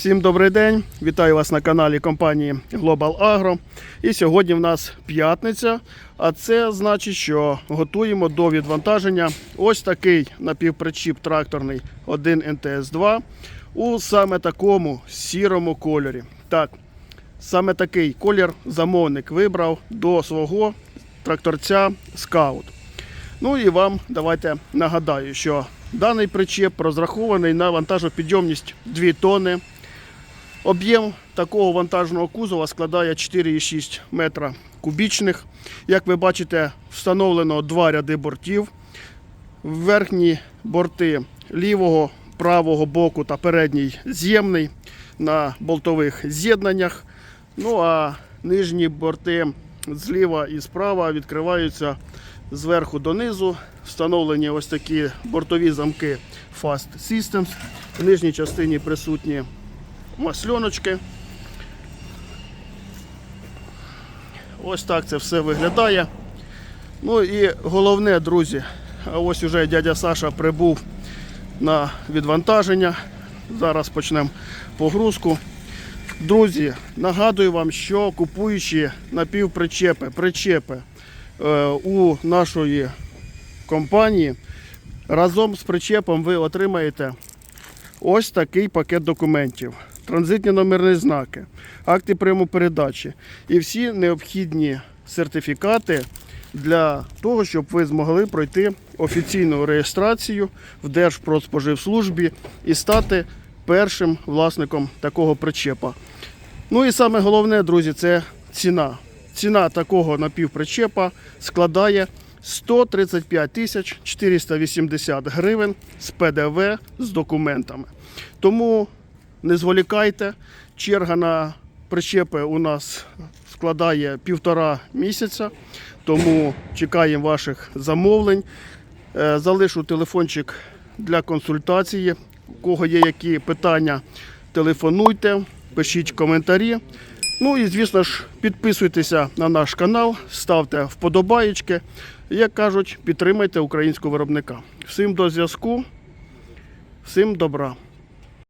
Всім добрий день! Вітаю вас на каналі компанії Global Agro. І сьогодні в нас п'ятниця, а це значить, що готуємо до відвантаження ось такий напівпричіп тракторний 1 НТС-2 у саме такому сірому кольорі. Так, саме такий колір замовник вибрав до свого тракторця Scout. Ну і вам давайте нагадаю, що даний причеп розрахований на вантажопідйомність 2 тонни. Об'єм такого вантажного кузова складає 4,6 метра кубічних. Як ви бачите, встановлено два ряди бортів. Верхні борти лівого, правого боку та передній з'ємний на болтових з'єднаннях. Ну а нижні борти зліва і справа відкриваються зверху донизу. Встановлені ось такі бортові замки Fast Systems. В нижній частині присутні масльоночки. Ось так це все виглядає. Ну і головне, друзі, ось уже дядя Саша прибув на відвантаження. Зараз почнемо погрузку. Друзі, нагадую вам, що купуючи напівпричепи, причепи е, у нашої компанії, разом з причепом ви отримаєте ось такий пакет документів. Транзитні номерні знаки, акти прийому передачі і всі необхідні сертифікати для того, щоб ви змогли пройти офіційну реєстрацію в Держпродспоживслужбі і стати першим власником такого причепа. Ну і саме головне, друзі, це ціна. Ціна такого напівпричепа складає 135 тисяч 480 гривень з ПДВ з документами. Тому не зволікайте, черга на причепи у нас складає півтора місяця, тому чекаємо ваших замовлень. Е, Залишу телефончик для консультації. У кого є які питання, телефонуйте, пишіть коментарі. Ну і звісно ж, підписуйтеся на наш канал, ставте вподобаєчки. Як кажуть, підтримайте українського виробника. Всім до зв'язку, всім добра.